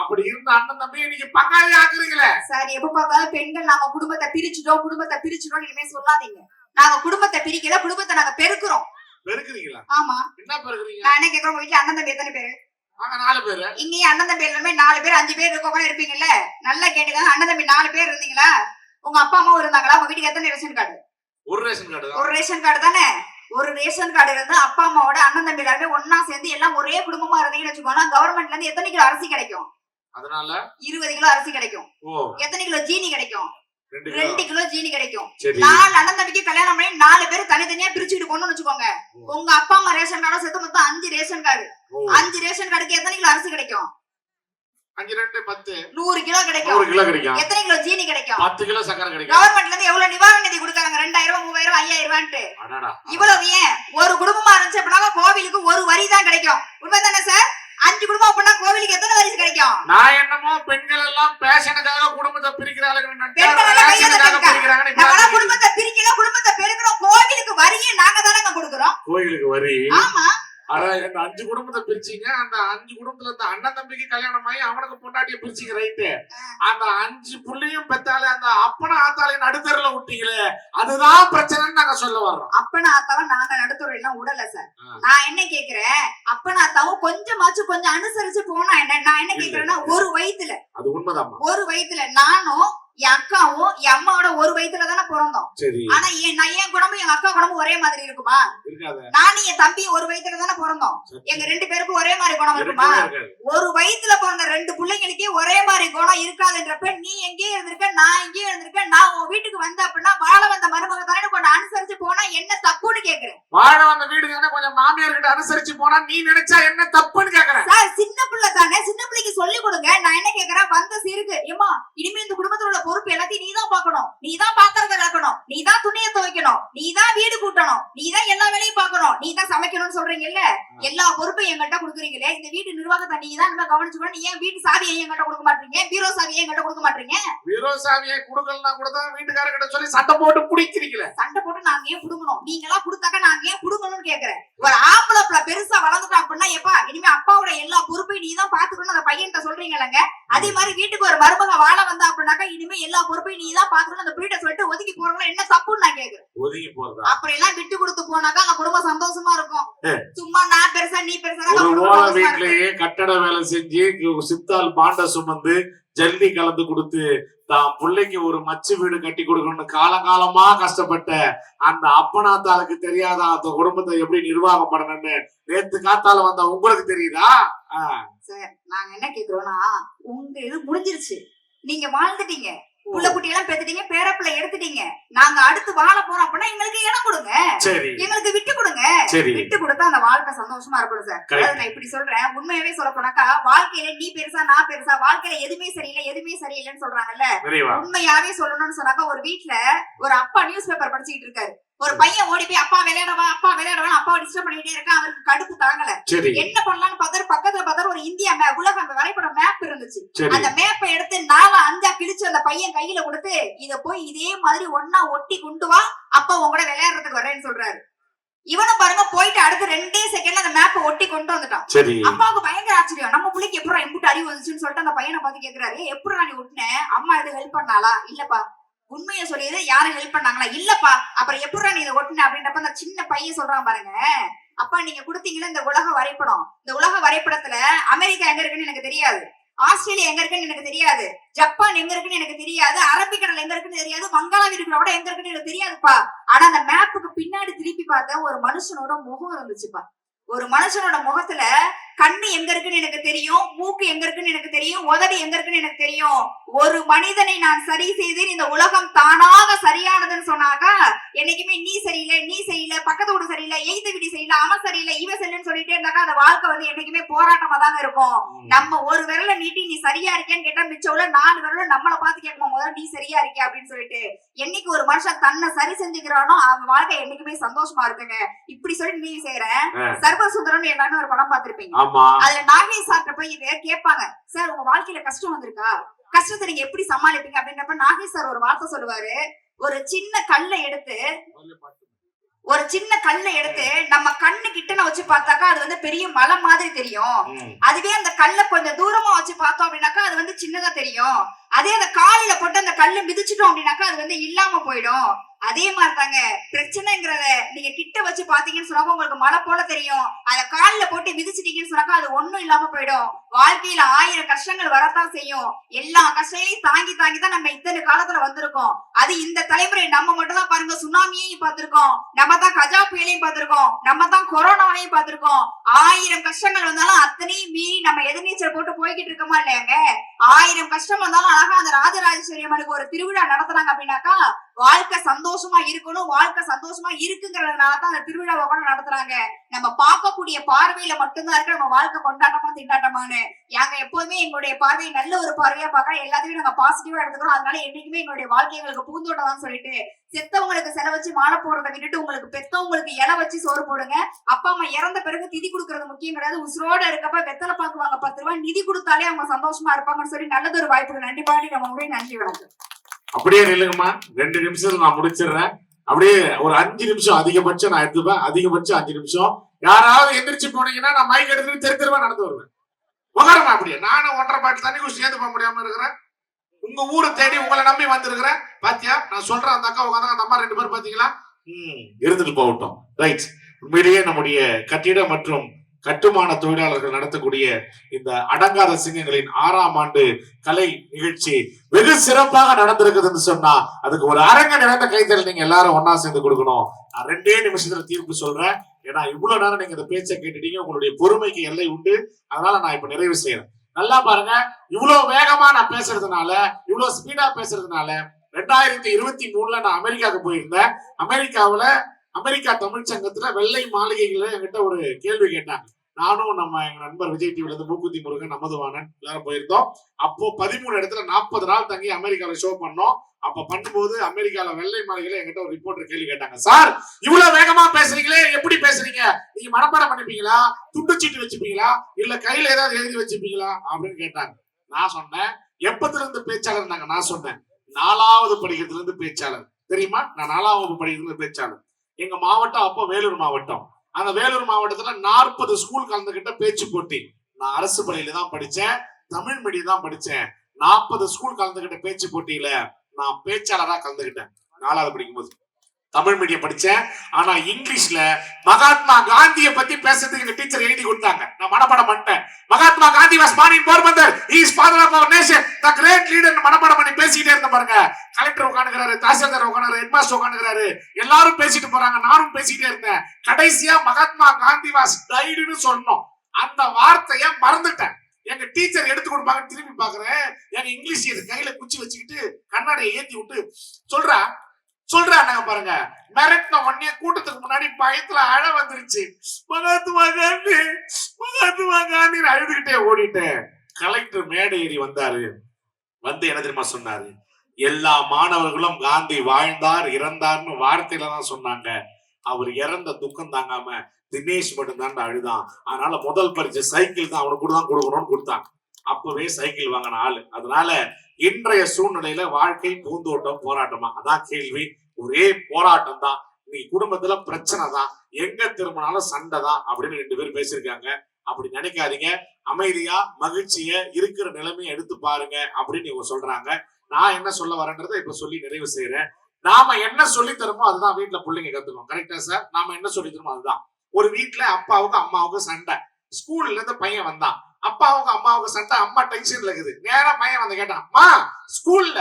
அப்படி இருந்த அண்ணன் தம்பி இன்னைக்கு பங்காளி ஆக்குறீங்களே? சார் எப்ப பார்த்தாலும் பெண்கள் நாங்க குடும்பத்தை பிரிச்சுட்டோம் குடும்பத்தை பிரிச்சுட்டோம் இனிமே சொல்லாதீங்க. நாங்க குடும்பத்தை பிரிக்கல குடும்பத்தை நாங்க பெருக்குறோம். பெருக்குறீங்களா? ஆமா. என்ன பெருக்குறீங்க? நான் என்ன கேக்குறோம்? உங்க வீட்டுல அண்ணன் தம்பி எத்தனை பேரு? நாங்க நாலு பேரு. இங்கேயும் அண்ணன் தம்பி எல்லாமே நாலு பேர் அஞ்சு பேர் இருக்க கூட இருப்பீங்கல்ல? நல்லா கேட்டுக்கங்க அண்ணன் தம்பி நாலு பேர் இருந்தீங்களா? உங்க அப்பா அம்மா இருந்தாங்களா? உங்க வீட்டுக்கு எத்தனை ரேஷன் கார்டு ஒரு ரேஷன் கார்டு ஒரு ரேஷன் கார்டு தானே? ஒரு ரேஷன் கார்டு இருந்து அப்பா அம்மாவோட அண்ணன் தம்பி எல்லாருமே ஒன்னா சேர்ந்து எல்லாம் ஒரே குடும்பமா இருந்தீங்கன்னு வச்சுக்கோங்க. கவர்மெண்ட்ல இருந்து எத்தனை கிலோ அரிசி கிடைக்கும்? அதனால இருபது கிலோ அரிசி கிடைக்கும். எத்தனை கிலோ ஜீனி கிடைக்கும்? ரெண்டு கிலோ. ஜீனி கிடைக்கும். நாலு அண்ணன் தம்பிக்கு கல்யாணம் பண்ணி நாலு பேர் தனித்தனியா பிரிச்சுட்டு வச்சுக்கோங்க. உங்க அப்பா அம்மா ரேஷன் கார்டும் சேர்த்து மொத்தம் அஞ்சு ரேஷன் கார்டு. அஞ்சு ரேஷன் கார்டுக்கு எத்தனை கிலோ அரிசி கிடைக்கும்? அஞ்சு ரெண்டு பத்து. நூறு கிலோ நூறு கிடைக்கும் கிலோ கிடைக்கும். எத்தனை கிலோ ஜீனி கிடைக்கும்? பத்து கிலோ சக்கரை கிடைக்கும். கவர்மெண்ட்ல இருந்து எவ்வளவு நிவாரண நிதி கொடுக்காங்க ரெண்டாயிரம் ரூபாய் மூவாயிரம் ஐயாயிரம் ரூபான்ட்டு இவ்வளவு ஏன்? ஒரு குடும்பமா இருந்துச்சு அப்படின்னா கோவிலுக்கு ஒரு வரி தான் கிடைக்கும். உண்மைதானே சார் அஞ்சு குடும்பம் அப்படின்னா கோவிலுக்கு எத்தனை வரி கிடைக்கும்? நான் என்னமோ பெண்கள் எல்லாம் பேஷனுக்காக குடும்பத்தை பிரிக்கிறாங்க. குடும்பத்தை பிரிக்கல குடும்பத்தை பெருக்கிறோம் கோவிலுக்கு வரியே நாங்க தானங்க கொடுக்குறோம். கோயிலுக்கு வரி. ஆமா. இந்த அஞ்சு குடும்பத்தை பிரிச்சீங்க. அந்த அஞ்சு குடும்பத்துல இருந்த அண்ணன் தம்பிக்கு கல்யாணம் ஆகி அவனுக்கு பொண்டாட்டிய பிரிச்சீங்க ரைட்டு அந்த அஞ்சு புள்ளையும் பெத்தாலே அந்த அப்பன ஆத்தாலையும் நடுத்தரில் விட்டீங்களே அதுதான் பிரச்சனைன்னு நாங்க சொல்ல வர்றோம். அப்பன ஆத்தாவும் நாங்க நடுத்துறை எல்லாம் விடல சார். நான் என்ன கேக்குறேன்? அப்பன ஆத்தாவும் கொஞ்சமாச்சும் கொஞ்சம் அனுசரிச்சு போனா என்ன? நான் என்ன. கேக்குறேன்னா ஒரு வயித்துல. அது உண்மைதாம்மா. ஒரு வயித்துல நானும் என் அக்காவும் என் அம்மாவோட ஒரு வயித்துல தானே பிறந்தோம் ஆனா என் நான் என் குடும்பம் எங்க அக்கா குடும்பம் ஒரே மாதிரி இருக்குமா? நானும் என் தம்பி ஒரு வயித்துல தானே பிறந்தோம் எங்க ரெண்டு பேருக்கும் ஒரே மாதிரி குணம் இருக்குமா? ஒரு வயித்துல பிறந்த ரெண்டு பிள்ளைங்களுக்கே ஒரே மாதிரி குணம் இருக்காதுன்றப்ப நீ எங்கேயும் இருந்திருக்க நான் எங்கேயும் இருந்திருக்கேன் நான் உன் வீட்டுக்கு வந்த அப்படின்னா வாழ வந்த மருமக தானே கொஞ்சம் அனுசரிச்சு போனா என்ன தப்புன்னு கேக்குறேன். வாழ வந்த வீடு தானே கொஞ்சம் மாமியார் கிட்ட அனுசரிச்சு போனா நீ நினைச்சா என்ன தப்புன்னு கேக்குறேன். சார் சின்ன பிள்ளை தானே சின்ன பிள்ளைக்கு சொல்லி கொடுங்க. நான் என்ன கேக்குறேன்? வந்த சீருக்கு ஏமா இனிமே இந்த குடும்பத்துல உள்ள பொறுப்பு எல்லாத்தையும் நீ தான் பாக்கணும் நீ தான் விளக்கணும் நீ தான் துணியை துவைக்கணும். நீ தான் தான் வீடு கூட்டணும். நீ தான் எல்லா வேலையும் பார்க்கணும். நீ தான் சமைக்கணும்னு சொல்றீங்கல்ல? எல்லா பொறுப்பையும் எங்கள்கிட்ட கொடுக்குறீங்களே? இந்த வீட்டு நிர்வாகத்தை நீ தான் நம்ம கவனிச்சுக்கணும். நீ ஏன் வீட்டு சாவியை எங்கிட்ட கொடுக்க மாட்டீங்க? பீரோ சாவியை எங்கிட்ட கொடுக்க மாட்டீங்க? வீரோசாமியை குடுக்கலனா கூட தான் வீட்டுக்காரர்கிட்ட சொல்லி சண்டை போட்டு பிடிக்கிறீங்களே. சண்டை போட்டு நாங்க ஏன் புடுங்கணும்? நீங்களா கொடுத்தாக்க நாங்க ஏன் புடுங்கணும்னு கேக்குறேன். ஒரு ஆம்பளை பெருசா வளர்ந்துட்டான் அப்படின்னா எப்பா இனிமே அப்பாவோட எல்லா பொறுப்பையும் நீ தான் பாத்துக்கணும் அந்த பையன்கிட்ட சொல்றீங்களங்க அதே மாதிரி வீட்டுக்கு ஒரு மருமக வாழ வந்தா அப்படின்னாக்கா இனிமே எல்லா பொறுப்பையும் நீ தான் பாத்துக்கணும் அந்த பிள்ளைகிட்ட சொல்லிட்டு ஒதுக்கி போறவங்க என்ன தப்புன்னு நான் கேக்குறேன். ஒதுங்கி போறதா? அப்படி எல்லாம் விட்டு கொடுத்து போனாக்கா அந்த குடும்பம் சந்தோஷமா இருக்கும். சும்மா நான் பெருசா நீ பெருசா. வீட்லயே கட்டட வேலை செஞ்சு சித்தால் பாண்ட சுமந்து ஜல்லி கலந்து கொடுத்து தான் பிள்ளைக்கு ஒரு மச்சு வீடு கட்டி கொடுக்கணும்னு காலங்காலமா கஷ்டப்பட்ட அந்த அப்பனாத்தாளுக்கு தெரியாத? அந்த குடும்பத்தை எப்படி நிர்வாகம் பண்ணணும்னு நேத்து காத்தால வந்த உங்களுக்கு தெரியுதா? சார் நாங்க என்ன கேக்குறோம்னா உங்க இது முடிஞ்சிருச்சு. நீங்க வாழ்ந்துட்டீங்க. புள்ள குட்டி எல்லாம் பெத்துட்டீங்க பேரப்பிள்ளை எடுத்துட்டீங்க. நாங்க அடுத்து வாழ போறோம் அப்படின்னா எங்களுக்கு இடம் கொடுங்க. எங்களுக்கு விட்டு கொடுங்க. விட்டு கொடுத்தா அந்த வாழ்க்கை சந்தோஷமா இருக்கணும் சார். அதாவது நான் இப்படி சொல்றேன். உண்மையாவே சொல்ல போனாக்கா வாழ்க்கையில நீ பெருசா நான் பெருசா வாழ்க்கையில எதுவுமே சரியில்லை எதுவுமே சரியில்லைன்னு சொல்றாங்கல்ல. உண்மையாவே சொல்லணும்னு சொன்னாக்கா ஒரு வீட்ல ஒரு அப்பா நியூஸ் பேப்பர் படிச்சுக்கிட்டு இருக்காரு. ஒரு பையன் ஓடி போய் அப்பா விளையாடவா அப்பா விளையாடவா அப்பா டிஸ்டர்ப் பண்ணிட்டே இருக்கான் அவருக்கு கடுப்பு தாங்கல. என்ன பண்ணலாம்னு பார்த்தாரு பக்கத்துல பார்த்தாரு ஒரு இந்தியா மேப் உலக அந்த வரைபடம் மேப் இருந்துச்சு. அந்த மேப்பை எடுத்து நாலா அஞ்சா கிழிச்சு அந்த பையன் கையில கொடுத்து இத போய் இதே மாதிரி ஒன்னா ஒட்டி கொண்டு வா அப்பா உன் கூட விளையாடுறதுக்கு வரேன்னு சொல்றாரு. இவனும் பாருங்க போயிட்டு அடுத்து ரெண்டே செகண்ட்ல அந்த மேப்பை ஒட்டி கொண்டு வந்துட்டான். அப்பாவுக்கு பயங்கர ஆச்சரியம். நம்ம பிள்ளைக்கு எப்படி இம்புட்டு அறிவு வந்துச்சுன்னு சொல்லிட்டு அந்த பையனை பார்த்து கேக்குறாரு. எப்படி நீ விட்டுன அம்மா எது ஹெல்ப் பண்ணாளா? இல்லப்பா. உண்மையை சொல்லியது யாரும் ஹெல்ப் பண்ணாங்களா? இல்லப்பா அப்புறம் எப்படி நீ இதை ஒட்டுன? அப்படின்றப்ப அந்த சின்ன பையன் சொல்றான் பாருங்க. அப்பா நீங்க கொடுத்தீங்களா இந்த உலக வரைபடம். இந்த உலக வரைபடத்துல அமெரிக்கா எங்க இருக்குன்னு எனக்கு தெரியாது. ஆஸ்திரேலியா எங்க இருக்குன்னு எனக்கு தெரியாது. ஜப்பான் எங்க இருக்குன்னு எனக்கு தெரியாது. அரபிக்கடல் எங்க இருக்குன்னு தெரியாது. வங்காள கூட எங்க இருக்குன்னு எனக்கு தெரியாதுப்பா. ஆனா அந்த மேப்புக்கு பின்னாடி திருப்பி பார்த்தா ஒரு மனுஷனோட முகம் இருந்துச்சுப்பா. ஒரு மனுஷனோட முகத்துல கண்ணு எங்க இருக்குன்னு எனக்கு தெரியும் மூக்கு எங்க இருக்குன்னு எனக்கு தெரியும் உதடு எங்க இருக்குன்னு எனக்கு தெரியும். ஒரு மனிதனை நான் சரி செய்தேன் இந்த உலகம் தானாக சரியானதுன்னு சொன்னாக்கா என்னைக்குமே நீ சரியில்லை நீ சரியில்லை பக்கத்து வீடு சரியில்லை எய்த வீடு சரியில்லை அவன் சரியில்லை இவன் சரியில்லைன்னு சொல்லிட்டே இருந்தாக்கா அந்த வாழ்க்கை வந்து என்னைக்குமே போராட்டமா தாங்க இருக்கும் நம்ம ஒரு விரல நீட்டி நீ சரியா இருக்கேன்னு கேட்டா மிச்சம் நாலு விரல நம்மள பார்த்து கேட்கணும் முதல்ல நீ சரியா இருக்கியா? அப்படின்னு சொல்லிட்டு என்னைக்கு ஒரு மனுஷன் தன்னை சரி செஞ்சுக்கிறானோ அவன் வாழ்க்கை என்னைக்குமே சந்தோஷமா இருக்குங்க. இப்படி சொல்லி நீ செய்யறேன் ஆ. சர்வ சுந்தரம் எல்லாமே ஒரு படம் பார்த்திருப்பீங்க. அதுல நாகேஷ் சார்ட்ட போய் கேட்பாங்க சார் உங்க வாழ்க்கையில கஷ்டம் வந்திருக்கா? கஷ்டத்தை நீங்க எப்படி சமாளிப்பீங்க? அப்படின்றப்ப நாகேஷ் சார் ஒரு வார்த்தை சொல்லுவாரு. ஒரு சின்ன கல்லை எடுத்து ஒரு சின்ன கல்லை எடுத்து நம்ம கண்ணு கிட்ட வச்சு பார்த்தாக்கா அது வந்து பெரிய மலை மாதிரி தெரியும். அதுவே அந்த கல்லை கொஞ்சம் தூரமா வச்சு பார்த்தோம் அப்படின்னாக்கா அது வந்து சின்னதா தெரியும். அதே அந்த காலில போட்டு அந்த கல்லை மிதிச்சிட்டோம் அப்படின்னாக்கா அது வந்து இல்லாம போயிடும். அதே மாதிரி தாங்க பிரச்சனைங்கிறத நீங்க கிட்ட வச்சு பாத்தீங்கன்னு சொன்னாக்க உங்களுக்கு மழை போல தெரியும். அத காலில போட்டு மிதிச்சிட்டீங்கன்னு சொன்னாக்கா அது ஒண்ணும் இல்லாம போயிடும். வாழ்க்கையில ஆயிரம் கஷ்டங்கள் வரத்தான் செய்யும். எல்லா கஷ்டங்களையும் தாங்கி தாங்கி தான் நம்ம இத்தனை காலத்துல வந்திருக்கோம். அது இந்த தலைமுறை நம்ம மட்டும் தான் பாருங்க சுனாமியையும் பார்த்திருக்கோம். நம்ம தான் கஜா புயலையும் பார்த்திருக்கோம். நம்ம தான் கொரோனாவையும் பார்த்திருக்கோம். ஆயிரம் கஷ்டங்கள் வந்தாலும் அத்தனையும் மீறி நம்ம எதிர்நீச்சல் போட்டு போய்கிட்டு இருக்கோமா இல்லையாங்க? ஆயிரம் கஷ்டம் வந்தாலும் அழகா அந்த ராஜராஜேஸ்வரி அம்மனுக்கு ஒரு திருவிழா நடத்துறாங்க அப்படின்னாக்கா வாழ்க்கை சந்தோஷமா இருக்கணும் வாழ்க்கை சந்தோஷமா இருக்குங்கிறதுனால தான் அந்த திருவிழாவை கூட நடத்துறாங்க. நம்ம பார்க்கக்கூடிய பார்வையில மட்டும்தான் இருக்கு நம்ம வாழ்க்கை கொண்டாட்டமா திண்டாட்டமானு நாங்க எப்போதுமே எங்களுடைய பார்வையை நல்ல ஒரு பார்வையா பார்க்கறோம் எல்லாத்தையும் நாங்க பாசிட்டிவா எடுத்துக்கிறோம். அதனால என்னைக்குமே எங்களுடைய வாழ்க்கை எங்களுக்கு பூந்தோட்டம் சொல்லிட்டு செத்தவங்களுக்கு செல வச்சு மாலை போடுறதை விட்டுட்டு உங்களுக்கு பெத்தவங்களுக்கு இலை வச்சு சோறு போடுங்க. அப்பா அம்மா இறந்த பிறகு திதி கொடுக்கறது முக்கியம் கிடையாது. உசுரோட இருக்கப்ப வெத்தலை பாக்குவாங்க பத்து ரூபாய் நிதி கொடுத்தாலே அவங்க சந்தோஷமா இருப்பாங்கன்னு சொல்லி நல்லது ஒரு வாய்ப்பு நன்றி பாடி நம்ம உடைய நன்றி வணக்கம். அப்படியே நில்லுங்கம்மா. ரெண்டு நிமிஷத்துல நான் முடிச்சிடுறேன். அப்படியே ஒரு அஞ்சு நிமிஷம் அதிகபட்சம் நான் எடுத்துப்பேன். அதிகபட்சம் அஞ்சு நிமிஷம். யாராவது எந்திரிச்சு போனீங்கன்னா நான் மைக் எடுத்துட்டு தெரு தெருவா நடந்து வருவேன். உகரமா அப்படியே நானும் ஒன்றரை பாட்டு தண்ணி சேர்ந்து போக முடியாம இருக்கிறேன். உங்க ஊரை தேடி உங்களை நம்பி வந்திருக்கிறேன். பாத்தியா? நான் சொல்றேன் அந்த அக்கா உங்க அந்த அம்மா ரெண்டு பேரும் பாத்தீங்களா? ம் இருந்துட்டு போகட்டும். ரைட் உண்மையிலேயே நம்முடைய கட்டிட மற்றும் கட்டுமான தொழிலாளர்கள் நடத்தக்கூடிய இந்த அடங்காத சிங்கங்களின் ஆறாம் ஆண்டு கலை நிகழ்ச்சி வெகு சிறப்பாக நடந்திருக்குதுன்னு சொன்னா அதுக்கு ஒரு அரங்க நிறைந்த கைத்தல் நீங்க எல்லாரும் ஒன்னா சேர்ந்து கொடுக்கணும். நான் ரெண்டே நிமிஷத்துல தீர்ப்பு சொல்றேன். ஏன்னா இவ்வளவு நேரம் நீங்க இந்த பேச்சை கேட்டுட்டீங்க. உங்களுடைய பொறுமைக்கு எல்லை உண்டு. அதனால நான் இப்ப நிறைவு செய்யறேன் நல்லா பாருங்க. இவ்வளவு வேகமா நான் பேசுறதுனால இவ்வளவு ஸ்பீடா பேசுறதுனால ரெண்டாயிரத்தி இருபத்தி மூணுல நான் அமெரிக்காவுக்கு போயிருந்தேன். அமெரிக்காவில அமெரிக்கா தமிழ் சங்கத்துல வெள்ளை மாளிகைகளை என்கிட்ட ஒரு கேள்வி கேட்டாங்க. நானும் நம்ம எங்க நண்பர் விஜய் டிவில இருந்து மூக்குத்தி முருகன் நமதுவானன் எல்லாரும் போயிருந்தோம். அப்போ பதிமூணு இடத்துல நாற்பது நாள் தங்கி அமெரிக்கால ஷோ பண்ணோம். அப்ப பண்ணும்போது அமெரிக்கால வெள்ளை மாளிகையில எங்கிட்ட ஒரு ரிப்போர்ட்டர் கேள்வி கேட்டாங்க. சார் இவ்வளவு வேகமா பேசுறீங்களே? எப்படி பேசுறீங்க? நீங்க மனப்பாடம் பண்ணிப்பீங்களா? துண்டுச்சீட்டு வச்சுப்பீங்களா? இல்ல கையில ஏதாவது எழுதி வச்சுப்பீங்களா? அப்படின்னு கேட்டாங்க. நான் சொன்னேன். எப்பத்துல இருந்து பேச்சாளர் நாங்க நான் சொன்னேன். நாலாவது படிக்கிறதுல இருந்து பேச்சாளர். தெரியுமா? நான் நாலாவது படிக்கிறதுல இருந்து பேச்சாளர். எங்க மாவட்டம் அப்போ வேலூர் மாவட்டம். அந்த வேலூர் மாவட்டத்துல நாற்பது ஸ்கூல் கலந்துகிட்ட பேச்சு போட்டி. நான் அரசு பள்ளியில தான் படிச்சேன் தமிழ் மீடியம் தான் படிச்சேன். நாற்பது ஸ்கூல் கலந்துகிட்ட பேச்சு போட்டியில நான் பேச்சாளரா கலந்துகிட்டேன். நாலாவது படிக்கும்போது. தமிழ் மீடியம் படிச்சேன். ஆனா இங்கிலீஷ்ல மகாத்மா காந்திய பத்தி பேசுறதுக்கு எங்க டீச்சர் எழுதி கொடுத்தாங்க. நான் மனப்பாடம் பண்ணிட்டேன். மகாத்மா காந்தி வாஸ் மானின் Porbandar is father of our nation the great leader மனப்பாடம் பண்ணி பேசிக்கிட்டே இருந்த பாருங்க. கலெக்டர் உட்காந்துக்கிறாரு தாசில்தார் உட்காந்து ஹெட்மாஸ்டர் உட்காந்துக்கிறாரு எல்லாரும் பேசிட்டு போறாங்க. நானும் பேசிக்கிட்டே இருந்தேன். கடைசியா மகாத்மா காந்தி வாஸ் டைடுன்னு சொன்னோம். அந்த வார்த்தைய மறந்துட்டேன். எங்க டீச்சர் எடுத்து கொடுப்பாங்க திரும்பி பாக்குறேன் எங்க இங்கிலீஷ் கையில குச்சி வச்சுக்கிட்டு கண்ணாடியை ஏத்தி விட்டு சொல்றா சொல்றாங்க பாருங்க. மிரட்டின உடனே கூட்டத்துக்கு முன்னாடி பயத்துல அழ வந்துருச்சு. மகாத்மா காந்தி மகாத்மா காந்தி அழுதுகிட்டே ஓடிட்டேன் கலெக்டர் மேடை ஏறி வந்தாரு. வந்து என்ன தெரியுமா சொன்னாரு? எல்லா மாணவர்களும் காந்தி வாழ்ந்தார் இறந்தார்னு வார்த்தையில தான் சொன்னாங்க. அவர் இறந்த துக்கம் தாங்காம தினேஷ் மட்டும் தான் அழுதான். அதனால முதல் பரிசு சைக்கிள் தான் அவனுக்கு கூட தான் கொடுக்கணும்னு கொடுத்தான். அப்பவே சைக்கிள் வாங்கின ஆளு. அதனால இன்றைய சூழ்நிலையில வாழ்க்கை பூந்தோட்டம் போராட்டமா? அதான் கேள்வி. ஒரே போராட்டம் தான் இன்னைக்கு குடும்பத்துல பிரச்சனை தான் எங்க திரும்பினாலும் சண்டை தான் அப்படின்னு ரெண்டு பேரும் பேசியிருக்காங்க. அப்படி நினைக்காதீங்க. அமைதியா மகிழ்ச்சிய இருக்கிற நிலைமையை எடுத்து பாருங்க அப்படின்னு இவங்க சொல்றாங்க. நான் என்ன சொல்ல வரேன்றதை இப்ப சொல்லி நிறைவு செய்யறேன் நாம என்ன சொல்லி தருமோ அதுதான் வீட்டுல பிள்ளைங்க கத்துக்கணும் கரெக்டா சார் நாம என்ன சொல்லி தருமோ அதுதான். ஒரு வீட்டுல அப்பாவுக்கும் அம்மாவுக்கும் சண்டை. ஸ்கூல்ல இருந்து பையன் வந்தான். அப்பாவுக்கு அம்மாவுக்கு சண்டை அம்மா டென்ஷன்ல இருக்குது. நேரா பையன் வந்து கேட்டான் அம்மா ஸ்கூல்ல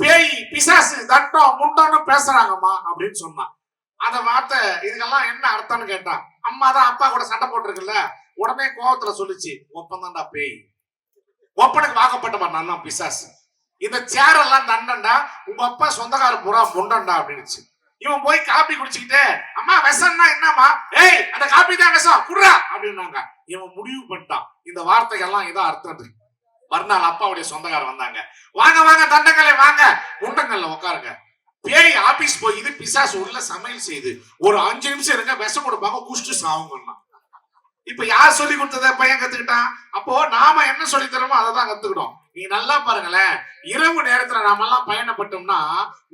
பேய் பிசாசு தட்டம் முண்டம்னு பேசுறாங்கம்மா அப்படின்னு சொன்னான். அந்த வார்த்தை இதுக்கெல்லாம் என்ன அர்த்தம்னு கேட்டான். அம்மா தான் அப்பா கூட சண்டை போட்டிருக்குல்ல உடனே கோபத்துல சொல்லுச்சு ஒப்பந்தான்டா பேய். ஒப்பனுக்கு வாக்கப்பட்டமா நான் தான் பிசாசு. இந்த சேரெல்லாம் தண்டன்டா உங்க அப்பா சொந்தக்கார புறா முண்டன்டா அப்படின்னுச்சு. இவன் போய் காப்பி குடிச்சுக்கிட்டு அம்மா விஷம்னா என்னம்மா? ஏய் அந்த காப்பி தான் விஷம் குடுறா. அப்படின்னாங்க. இவன் முடிவு பண்ணிட்டான். இந்த வார்த்தைகள்லாம் இதான் அர்த்தம் இருக்கு. மறுநாள் அப்பாவுடைய சொந்தக்காரர் வந்தாங்க. வாங்க வாங்க தண்டங்களை வாங்க. முண்டங்கள்ல உட்காருங்க. பேய் ஆபீஸ் போய் இது பிசாசு உள்ள சமையல் செய்யுது ஒரு அஞ்சு நிமிஷம் இருங்க விஷம் கொடுப்பாங்க குடிச்சிட்டு சாவுங்கன்னா இப்ப யார் சொல்லி கொடுத்தத பையன் கத்துக்கிட்டான்? அப்போ நாம என்ன சொல்லி தரோமோ அதை தான் கத்துக்கிட்டோம். நீங்க நல்லா பாருங்களேன். இரவு நேரத்துல நாம எல்லாம் பயணப்பட்டோம்னா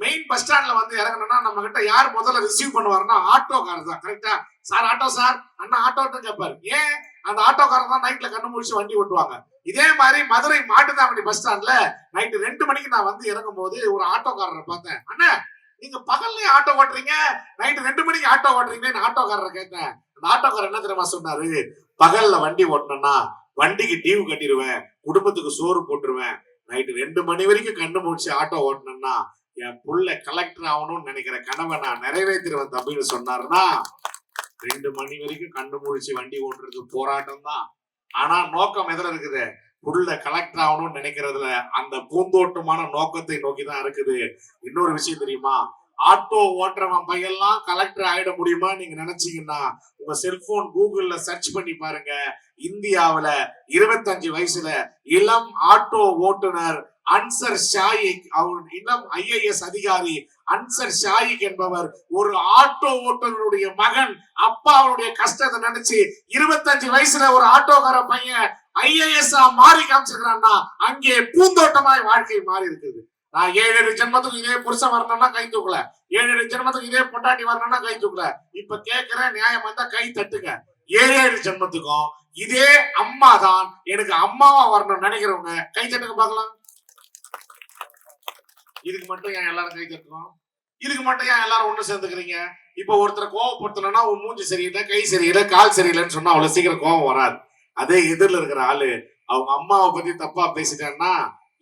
மெயின் பஸ் ஸ்டாண்ட்ல வந்து இறங்கணும்னா நம்ம கிட்ட யார் முதல்ல ரிசீவ் பண்ணுவாருன்னா ஆட்டோக்காரர் தான். கரெக்டா சார் ஆட்டோ சார் அண்ணா ஆட்டோன்னு கேட்பாரு ஏன்? அந்த ஆட்டோக்காரர் தான் நைட்ல கண்ணு முடிச்சு வண்டி ஓட்டுவாங்க. இதே மாதிரி மதுரை மாட்டுத்தாவணி பஸ் ஸ்டாண்ட்ல நைட்டு ரெண்டு மணிக்கு நான் வந்து இறங்கும் போது ஒரு ஆட்டோக்காரரை பார்த்தேன். அண்ணா நீங்க பகல்லையும் ஆட்டோ ஓட்டுறீங்க நைட்டு ரெண்டு மணிக்கு ஆட்டோ ஓட்டுறீங்கன்னு ஆட்டோக்காரரை கேட்டேன். அந்த என்ன தெரியுமா சொன்னாரு? பகல்ல வண்டி ஓட்டணும்னா வண்டிக்கு டியூ கட்டிடுவேன் குடும்பத்துக்கு சோறு போட்டுருவேன். நைட்டு ரெண்டு மணி வரைக்கும் கண்ணு முடிச்சு ஆட்டோ ஓட்டணும்னா என் புள்ள கலெக்டர் ஆகணும்னு நினைக்கிற கனவை நான் நிறைவேற்றிடுவேன் தம்பின்னு சொன்னாருன்னா ரெண்டு மணி வரைக்கும் கண்ணு முடிச்சு வண்டி ஓட்டுறது போராட்டம் தான். ஆனா நோக்கம் எதுல இருக்குது? புள்ள கலெக்டர் ஆகணும்னு நினைக்கிறதுல அந்த பூந்தோட்டமான நோக்கத்தை நோக்கி தான் இருக்குது. இன்னொரு விஷயம் தெரியுமா? ஆட்டோ ஓட்டுறவன் பையெல்லாம் கலெக்டர் ஆயிட முடியுமா நீங்க நினைச்சீங்கன்னா உங்க செல்போன் கூகுள்ல சர்ச் பண்ணி பாருங்க. இந்தியாவுல இருபத்தஞ்சு வயசுல இளம் ஆட்டோ ஓட்டுநர் அன்சர் ஷாயிக் அவர் இளம் ஐஏஎஸ் அதிகாரி அன்சர் ஷாயிக் என்பவர் ஒரு ஆட்டோ ஓட்டுநருடைய மகன். அப்பா அவருடைய கஷ்டத்தை நினைச்சு இருபத்தஞ்சு வயசுல ஒரு ஆட்டோக்கார பையன் ஐஏஎஸ் மாறி காமிச்சிருக்கிறான்னா அங்கே பூந்தோட்டமாய் வாழ்க்கை மாறி இருக்குது நான் ஏழு ஏழு ஜென்மத்துக்கு இதே புருஷன் வரணும்னா கை தூக்கல. ஏழு ஏழு ஜென்மத்துக்கு இதே பொண்டாட்டி வரணும்னா கை தூக்கல. இப்ப கேக்குற நியாயம் வந்தா கை தட்டுங்க. ஏழு ஏழு ஜென்மத்துக்கும் இதே அம்மா தான் எனக்கு அம்மாவா வரணும்னு நினைக்கிறவங்க கை தட்டுங்க பார்க்கலாம். இதுக்கு மட்டும் ஏன் எல்லாரும் கை தட்டுறோம்? இதுக்கு மட்டும் ஏன் எல்லாரும் ஒண்ணு சேர்ந்துக்கிறீங்க? இப்ப ஒருத்தரை கோவப்படுத்தணும்னா உன் மூஞ்சி சரியில்லை கை சரியில்லை கால் சரியில்லைன்னு சொன்னா அவ்வளவு சீக்கிரம் கோவம் வராது. அதே எதிரில் இருக்கிற ஆளு அவங்க அம்மாவை பத்தி தப்பா பேசிட்டான்னா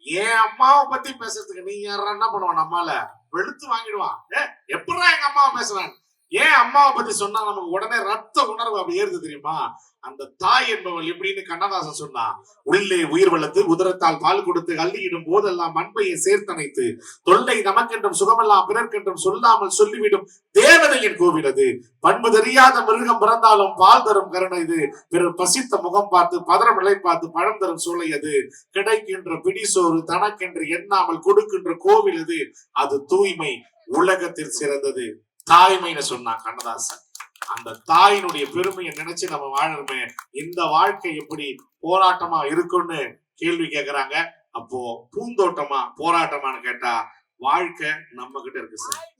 என் அம்மாவை பத்தி பேசுறதுக்கு நீ யாரா என்ன பண்ணுவான் நம்மால? வெளுத்து வாங்கிடுவான். ஏ எப்படா எங்க அம்மாவை பேசுவேன் ஏன் அம்மாவை பத்தி சொன்னா நமக்கு உடனே ரத்த உணர்வு அப்படி ஏறுது தெரியுமா? அந்த தாய் என்பவள் எப்படின்னு கண்ணதாசன் சொன்னா உள்ளே உயிர் வளர்த்து உதரத்தால் பால் கொடுத்து அள்ளியிடும் போதெல்லாம் மண்பையை சேர்த்தனைத்து தொல்லை நமக்கென்றும் சுகமெல்லாம் பிறர்க்கென்றும் சொல்லாமல் சொல்லிவிடும் தேவதையின் கோவிலது பண்பு தெரியாத மிருகம் பிறந்தாலும் பால் தரும் கருணை இது. பிறர் பசித்த முகம் பார்த்து பதறம் நிலை பார்த்து பழம் தரும் சோலை அது. கிடைக்கின்ற பிடிசோறு தனக்கென்று எண்ணாமல் கொடுக்கின்ற கோவில் அது அது தூய்மை உலகத்தில் சிறந்தது. தாய்மைன்னு சொன்னான் கண்ணதாசன். அந்த தாயினுடைய பெருமையை நினைச்சு நம்ம வாழணுமே. இந்த வாழ்க்கை எப்படி போராட்டமா இருக்கும்னு கேள்வி கேக்குறாங்க. அப்போ பூந்தோட்டமா போராட்டமான்னு கேட்டா வாழ்க்கை நம்ம கிட்ட இருக்கு சார்.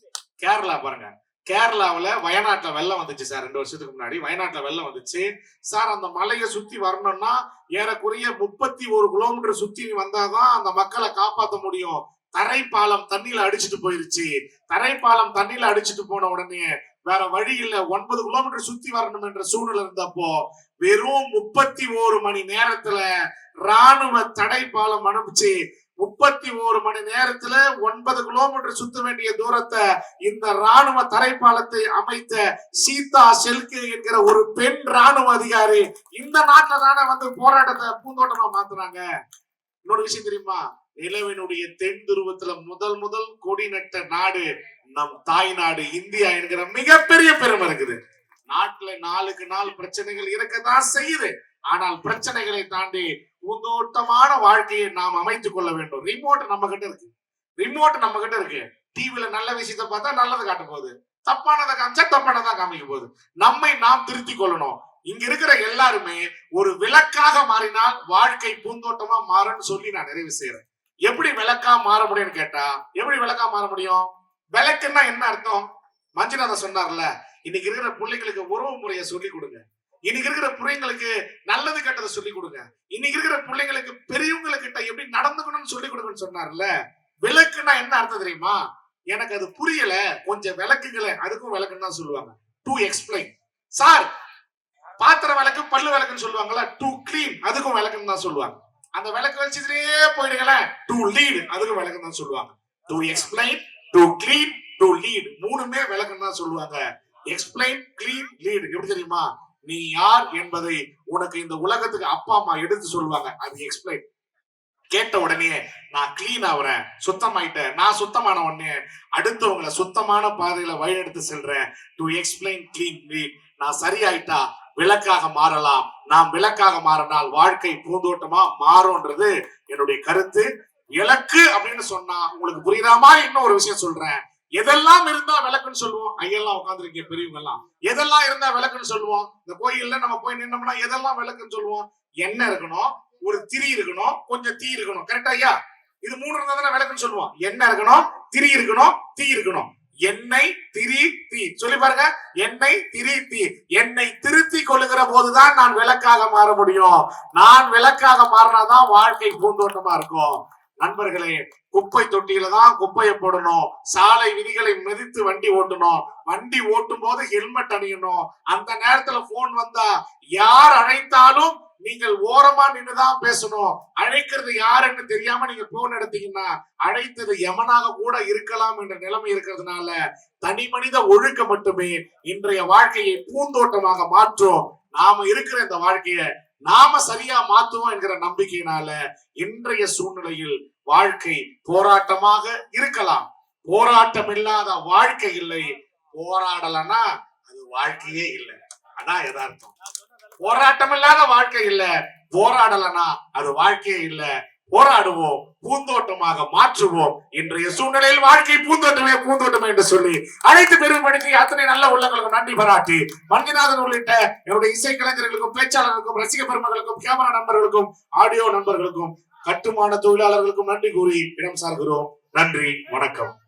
கேரளா பாருங்க. கேரளாவில் வயநாட்டுல வெள்ளம் வந்துச்சு சார் ரெண்டு வருஷத்துக்கு முன்னாடி. வயநாட்டுல வெள்ளம் வந்துச்சு. சார் அந்த மலையை சுத்தி வரணும்னா ஏறக்குறைய முப்பத்தி ஒரு கிலோமீட்டர் சுத்தி வந்தாதான் அந்த மக்களை காப்பாற்ற முடியும். தரைப்பாலம் தண்ணியில அடிச்சுட்டு போயிருச்சு. தரைப்பாலம் தண்ணியில அடிச்சுட்டு போன உடனே வேற வழி இல்ல. ஒன்பது கிலோமீட்டர் சுத்தி வரணும் என்ற சூழ்நிலை இருந்தப்போ வெறும் முப்பத்தி ஓரு மணி நேரத்துல ராணுவ தடைப்பாலம் அனுப்பிச்சு முப்பத்தி ஓரு மணி நேரத்துல ஒன்பது கிலோமீட்டர் சுத்த வேண்டிய தூரத்தை இந்த ராணுவ தரைப்பாலத்தை அமைத்த சீதா செல்கு என்கிற ஒரு பெண் ராணுவ அதிகாரி இந்த நாட்டுல தானே வந்து போராட்டத்தை பூந்தோட்டமா மாத்துறாங்க. இன்னொரு விஷயம் தெரியுமா? நிலவினுடைய தென் துருவத்துல முதல் முதல் கொடி நட்ட நாடு நம் தாய் நாடு இந்தியா என்கிற மிகப்பெரிய பெருமை இருக்குது. நாட்டுல நாளுக்கு நாள் பிரச்சனைகள் இருக்கதான் செய்யுது. ஆனால் பிரச்சனைகளை தாண்டி உந்தோட்டமான வாழ்க்கையை நாம் அமைத்துக் கொள்ள வேண்டும். ரிமோட் நம்ம கிட்ட இருக்கு. ரிமோட் நம்ம கிட்ட இருக்கு டிவில நல்ல விஷயத்தை பார்த்தா நல்லது காட்ட போகுது. தப்பானதை காமிச்சா தப்பானதா காமிக்க போகுது. நம்மை நாம் திருத்திக் கொள்ளணும். இங்க இருக்கிற எல்லாருமே ஒரு விளக்காக மாறினால் வாழ்க்கை பூந்தோட்டமா மாறும்னு சொல்லி நான் நிறைவு செய்யறேன் எப்படி விளக்கா மாற முடியும்னு கேட்டா எப்படி விளக்கா மாற முடியும்? விளக்குன்னா என்ன அர்த்தம்? மஞ்சுநாதன் சொன்னார்ல இன்னைக்கு இருக்கிற பிள்ளைகளுக்கு உறவு முறையை சொல்லி கொடுங்க. இன்னைக்கு இருக்கிற பிள்ளைங்களுக்கு நல்லது கெட்டதை சொல்லி கொடுங்க. இன்னைக்கு இருக்கிற பிள்ளைங்களுக்கு பெரியவங்க கிட்ட எப்படி நடந்துக்கணும்னு சொல்லி கொடுங்கன்னு சொன்னார்ல விளக்குன்னா என்ன அர்த்தம் தெரியுமா? எனக்கு அது புரியல கொஞ்சம் விளக்குங்களே அதுக்கும் விளக்குன்னு தான் சொல்லுவாங்க. டு எக்ஸ்பிளைன் சார் பாத்திர விளக்கு பல்லு விளக்குன்னு சொல்லுவாங்கல்ல டு கிளீன் அதுக்கும் விளக்குன்னு தான் சொல்லுவாங்க. அந்த விளக்கு வச்சுட்டே போயிடுங்களேன். டு லீட் அதுக்கு விளக்குன்னு தான் சொல்லுவாங்க. To explain to clean to lead மூணுமே விளக்குன்னு தான் சொல்லுவாங்க. எக்ஸ்பிளைன் க்ளீன் லீட் எப்படி தெரியுமா? நீ யார் என்பதை உனக்கு இந்த உலகத்துக்கு அப்பா அம்மா எடுத்து சொல்லுவாங்க. அது எக்ஸ்பிளைன் கேட்ட உடனே நான் கிளீன் ஆகுறேன் சுத்தமாயிட்டேன். நான் சுத்தமான உடனே அடுத்தவங்களை சுத்தமான பாதையில வழிநடத்து செல்றேன். டு எக்ஸ்பிளைன் கிளீன் லீட் நான் சரியாயிட்டா விளக்காக மாறலாம். நாம் விளக்காக மாறினால் வாழ்க்கை பூந்தோட்டமா மாறும்ன்றது என்னுடைய கருத்து. இலக்கு அப்படின்னு சொன்னா உங்களுக்கு புரியுற மாதிரி இன்னும் ஒரு விஷயம் சொல்றேன். எதெல்லாம் இருந்தா விளக்குன்னு சொல்லுவோம். ஐயெல்லாம் உட்காந்துருக்கீங்க பெரியவங்க எல்லாம் எதெல்லாம் இருந்தா விளக்குன்னு சொல்லுவோம். இந்த கோயில்ல நம்ம போய் நின்னோம்னா எதெல்லாம் விளக்குன்னு சொல்லுவோம்? எண்ணெய் இருக்கணும் ஒரு திரி இருக்கணும் கொஞ்சம் தீ இருக்கணும். கரெக்டா ஐயா? இது மூணு இருந்தா தானே விளக்குன்னு சொல்லுவோம். எண்ணெய் இருக்கணும் திரி இருக்கணும் தீ இருக்கணும். என்னை திரி தீ சொல்லி பாருங்க என்னை திரி தீ என்னை திருத்தி கொள்ளுகிற போதுதான் நான் விளக்காக மாற முடியும். நான் விளக்காக மாறினாதான் வாழ்க்கை பூந்தோட்டமா இருக்கும். நண்பர்களே குப்பை தொட்டியில தான் குப்பையை போடணும். சாலை விதிகளை மிதித்து வண்டி ஓட்டணும். வண்டி ஓட்டும் போது ஹெல்மெட் அணியணும். அந்த நேரத்துல போன் வந்தா யார் அழைத்தாலும் நீங்கள் ஓரமா நின்னுதான் பேசணும். அழைக்கிறது யாருன்னு தெரியாம நீங்க போன் எடுத்தீங்கன்னா அழைத்தது எமனாக கூட இருக்கலாம் என்ற நிலைமை இருக்கிறதுனால தனி மனித ஒழுக்கம் மட்டுமே இன்றைய வாழ்க்கையை பூந்தோட்டமாக மாற்றும். நாம இருக்கிற இந்த வாழ்க்கைய நாம சரியா மாத்துவோம் என்கிற நம்பிக்கையினால இன்றைய சூழ்நிலையில் வாழ்க்கை போராட்டமாக இருக்கலாம். போராட்டம் இல்லாத வாழ்க்கை இல்லை. போராடலன்னா அது வாழ்க்கையே இல்லை. அதான் எதார்த்தம் போராட்டம் இல்லாத வாழ்க்கை இல்ல. போராடலனா அது வாழ்க்கையே இல்ல. போராடுவோம் பூந்தோட்டமாக மாற்றுவோம். இன்றைய சூழ்நிலையில் வாழ்க்கை பூந்தோட்டமே பூந்தோட்டமே என்று சொல்லி அனைத்து பெருமைப்படுத்தி அத்தனை நல்ல உள்ளங்களுக்கும் நன்றி பாராட்டி மஞ்சுநாதன் உள்ளிட்ட என்னுடைய இசை கலைஞர்களுக்கும் பேச்சாளர்களுக்கும் ரசிக பெருமகளுக்கும் கேமரா நண்பர்களுக்கும் ஆடியோ நண்பர்களுக்கும் கட்டுமான தொழிலாளர்களுக்கும் நன்றி கூறி இடம் சார்கிறோம். நன்றி வணக்கம்.